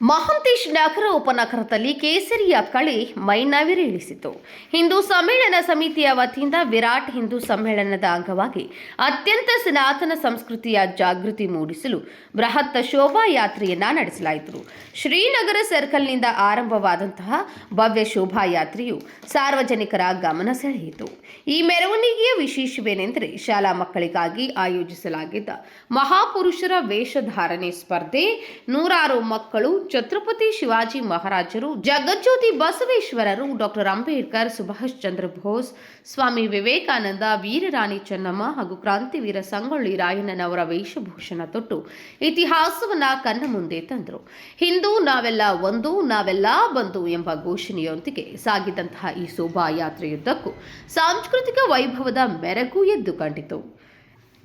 ಮಹಂತೇಶ್ ನಗರ ಉಪನಗರದಲ್ಲಿ ಕೇಸರಿಯ ಕಳೆ ಮೈನವಿರೇಳಿಸಿತು ಹಿಂದೂ ಸಮ್ಮೇಳನ ಸಮಿತಿಯ ವತಿಯಿಂದ ವಿರಾಟ್ ಹಿಂದೂ ಸಮ್ಮೇಳನದ ಅಂಗವಾಗಿ ಅತ್ಯಂತ ಸನಾತನ ಸಂಸ್ಕೃತಿಯ ಜಾಗೃತಿ ಮೂಡಿಸಲು ಬೃಹತ್ ಶೋಭಾಯಾತ್ರೆಯನ್ನ ನಡೆಸಲಾಯಿತು. ಶ್ರೀನಗರ ಸರ್ಕಲ್ನಿಂದ ಆರಂಭವಾದಂತಹ ಭವ್ಯ ಶೋಭಾಯಾತ್ರೆಯು ಸಾರ್ವಜನಿಕರ ಗಮನ ಸೆಳೆಯಿತು. ಈ ಮೆರವಣಿಗೆಯ ವಿಶೇಷವೇನೆಂದರೆ ಶಾಲಾ ಮಕ್ಕಳಿಗಾಗಿ ಆಯೋಜಿಸಲಾಗಿದ್ದ ಮಹಾಪುರುಷರ ವೇಷಧಾರಣೆ ಸ್ಪರ್ಧೆ ನೂರಾರು ಮಕ್ಕಳು ಛತ್ರಪತಿ ಶಿವಾಜಿ ಮಹಾರಾಜರು, ಜಗಜ್ಯೋತಿ ಬಸವೇಶ್ವರರು, ಡಾಕ್ಟರ್ ಅಂಬೇಡ್ಕರ್, ಸುಭಾಷ್ ಚಂದ್ರ ಬೋಸ್, ಸ್ವಾಮಿ ವಿವೇಕಾನಂದ, ವೀರರಾಣಿ ಚೆನ್ನಮ್ಮ ಹಾಗೂ ಕ್ರಾಂತಿವೀರ ಸಂಗೊಳ್ಳಿ ರಾಯಣ್ಣನವರ ವೇಷಭೂಷಣ ತೊಟ್ಟು ಇತಿಹಾಸವನ್ನ ಕಣ್ಣ ಮುಂದೆ ತಂದರು. ಹಿಂದೂ ನಾವೆಲ್ಲ ಒಂದು, ನಾವೆಲ್ಲ ಬಂದು ಎಂಬ ಘೋಷಣೆಯೊಂದಿಗೆ ಸಾಗಿದಂತಹ ಈ ಶೋಭಾಯಾತ್ರೆಯುದ್ದಕ್ಕೂ ಸಾಂಸ್ಕೃತಿಕ ವೈಭವದ ಮೆರಗು ಎದ್ದು ಕಂಡಿತು.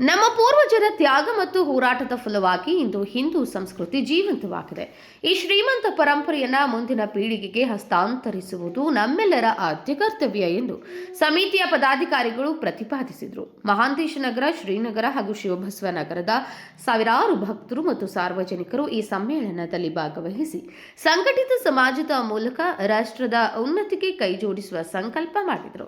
ನಮ್ಮ ಪೂರ್ವಜರ ತ್ಯಾಗ ಮತ್ತು ಹೋರಾಟದ ಫಲವಾಗಿ ಇಂದು ಹಿಂದೂ ಸಂಸ್ಕೃತಿ ಜೀವಂತವಾಗಿದೆ. ಈ ಶ್ರೀಮಂತ ಪರಂಪರೆಯನ್ನ ಮುಂದಿನ ಪೀಳಿಗೆಗೆ ಹಸ್ತಾಂತರಿಸುವುದು ನಮ್ಮೆಲ್ಲರ ಆದ್ಯ ಕರ್ತವ್ಯ ಎಂದು ಸಮಿತಿಯ ಪದಾಧಿಕಾರಿಗಳು ಪ್ರತಿಪಾದಿಸಿದರು. ಮಹಾಂತೇಶ ನಗರ, ಶ್ರೀನಗರ ಹಾಗೂ ಶಿವಬಸವ ನಗರದ ಸಾವಿರಾರು ಭಕ್ತರು ಮತ್ತು ಸಾರ್ವಜನಿಕರು ಈ ಸಮ್ಮೇಳನದಲ್ಲಿ ಭಾಗವಹಿಸಿ ಸಂಘಟಿತ ಸಮಾಜದ ಮೂಲಕ ರಾಷ್ಟ್ರದ ಉನ್ನತಿಗೆ ಕೈಜೋಡಿಸುವ ಸಂಕಲ್ಪ ಮಾಡಿದರು.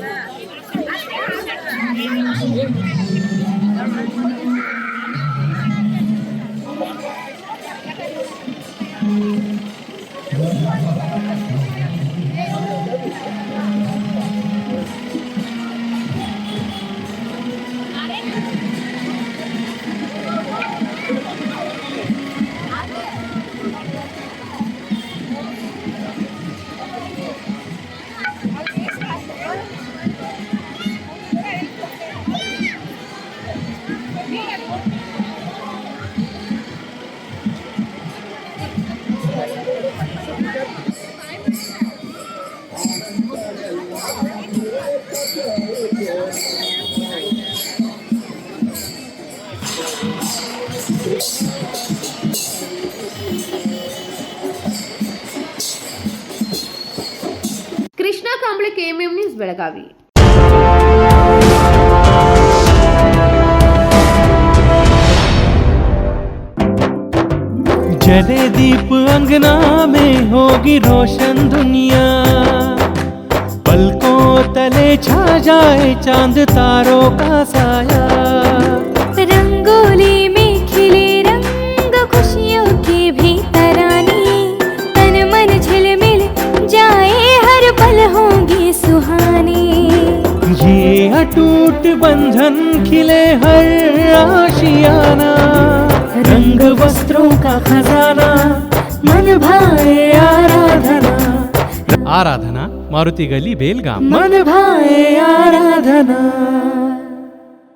ಕೃಷ್ಣ ಕಾಂಬ್ಳೆ ಕೆಎಂಎಂ ನ್ಯೂಸ್ ಬೆಳಗಾವಿ जले दीप अंगना में होगी रोशन दुनिया पलकों तले छा जाए चांद तारों का साया रंगोली में बंधन खिले हर आशियाना। रंग वस्त्रों का खजाना मन भाए आराधना। आराधना मारुति गली बेलगाम। मन भाए आराधना।